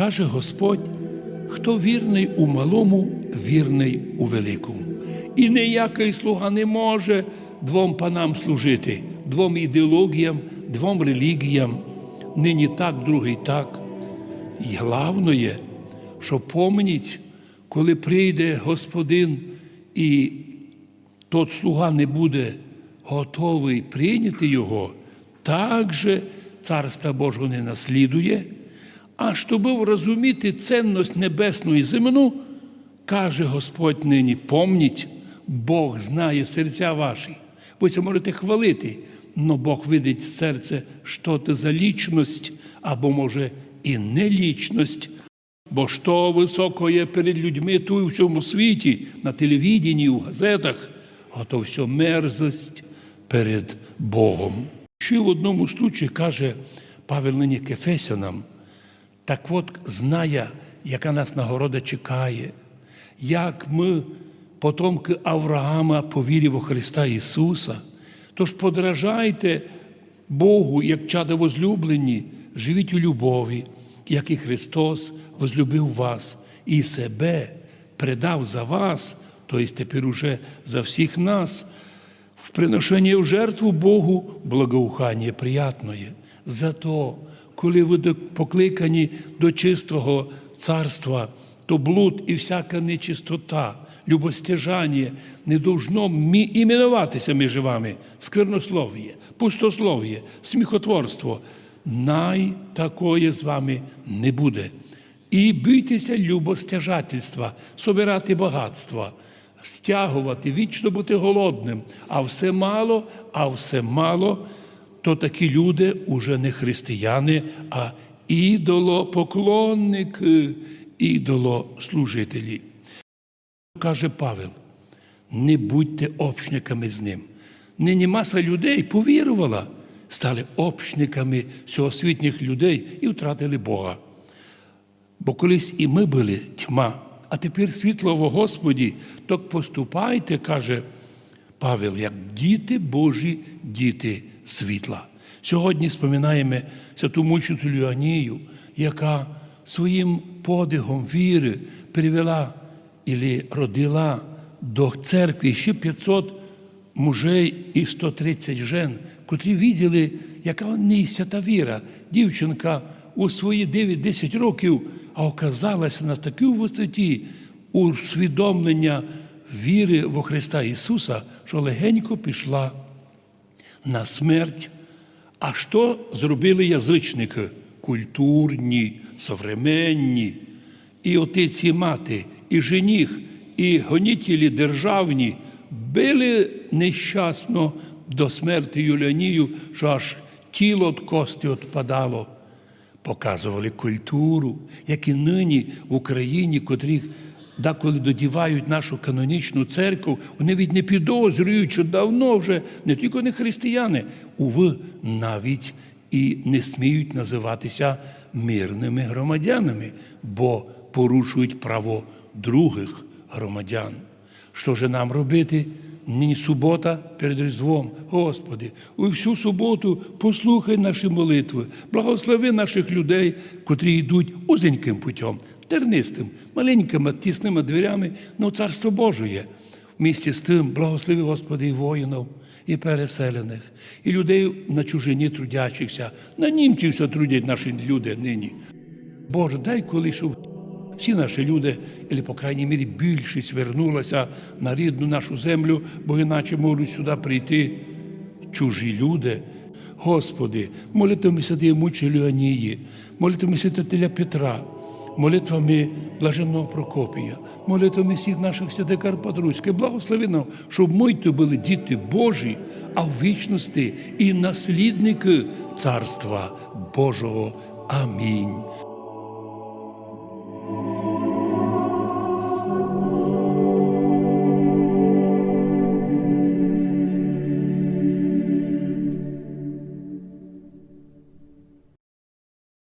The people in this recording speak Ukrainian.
Каже Господь, хто вірний у малому, вірний у великому. І ніякий слуга не може двом панам служити, двом ідеологіям, двом релігіям. Нині так, другий так. І головне що помніть, коли прийде Господин і тот слуга не буде готовий прийняти його, так же Царства Божого не наслідує. А щоб розуміти цінність небесну і земну, каже Господь нині, помніть, Бог знає серця ваші. Ви це можете хвалити, але Бог видить в серце, що це за лічність, або може і не лічність. Бо що високо є перед людьми тут у всьому світі, на телевіденні, у газетах, а то все мерзость перед Богом. Ще в одному случаї каже Павел нині Кефесянам, так от знає, яка нас нагорода чекає, як ми, потомки Авраама, по вірі во Христа Ісуса. Тож подражайте Богу, як чада возлюблені, живіть у любові, як і Христос возлюбив вас і себе предав за вас, тобто тепер уже за всіх нас, в приношенні в жертву Богу благоухання приятное. Зато, коли ви покликані до чистого царства, то блуд і всяка нечистота, любостяжання не должно іменуватися між вами сквернослов'я, пустослов'я, сміхотворство. Най такое з вами не буде. І бійтеся любостяжательства, собирати багатства, стягувати, вічно бути голодним, а все мало, а все мало, то такі люди уже не християни, а ідолопоклонники, ідолослужителі. Каже Павел, не будьте общниками з ним. Нині маса людей повірувала, стали общниками всеосвітніх людей і втратили Бога. Бо колись і ми були тьма, а тепер світло в Господі, так поступайте, каже Павел, як діти Божі, діти світла. Сьогодні споминаємо святу мучницю Ліанію, яка своїм подихом віри привела і родила до церкви ще 500 мужей і 130 жен, котрі виділи, яка в ній свята віра. Дівчинка у свої 9-10 років, а оказалася на такій висоті усвідомлення віри во Христа Ісуса, що легенько пішла на смерть. А що зробили язичники? Культурні, современні. І отець і мати, і жених, і гонітелі державні били нещасно до смерті Юліанію, що аж тіло від кості відпадало. Показували культуру, як і нині в Україні, котрих деколи додівають нашу канонічну церкву, вони від не підозрюють, що давно вже не тільки не християни, уви навіть і не сміють називатися мирними громадянами, бо порушують право других громадян. Що ж нам робити? Нині субота перед Різдвом. Господи, у всю суботу послухай наші молитви, благослови наших людей, котрі йдуть узеньким путем, тернистим, маленькими, тісними дверями, но царство Божоє. В місті з тим благослови, Господи, і воїнів, і переселених, і людей на чужині трудячихся. На німців все трудять наші люди нині. Боже, дай коли щоб всі наші люди, або, по крайній мірі, більшість вернулася на рідну нашу землю, бо іначе можуть сюди прийти чужі люди. Господи, молитвами святої мучі Леонії, молитвами святителя Петра, молитвами блаженного Прокопія, молитвами всіх наших святих Карпатруських, благослови нам, щоб ми то були діти Божі, а в вічності і наслідники Царства Божого. Амінь.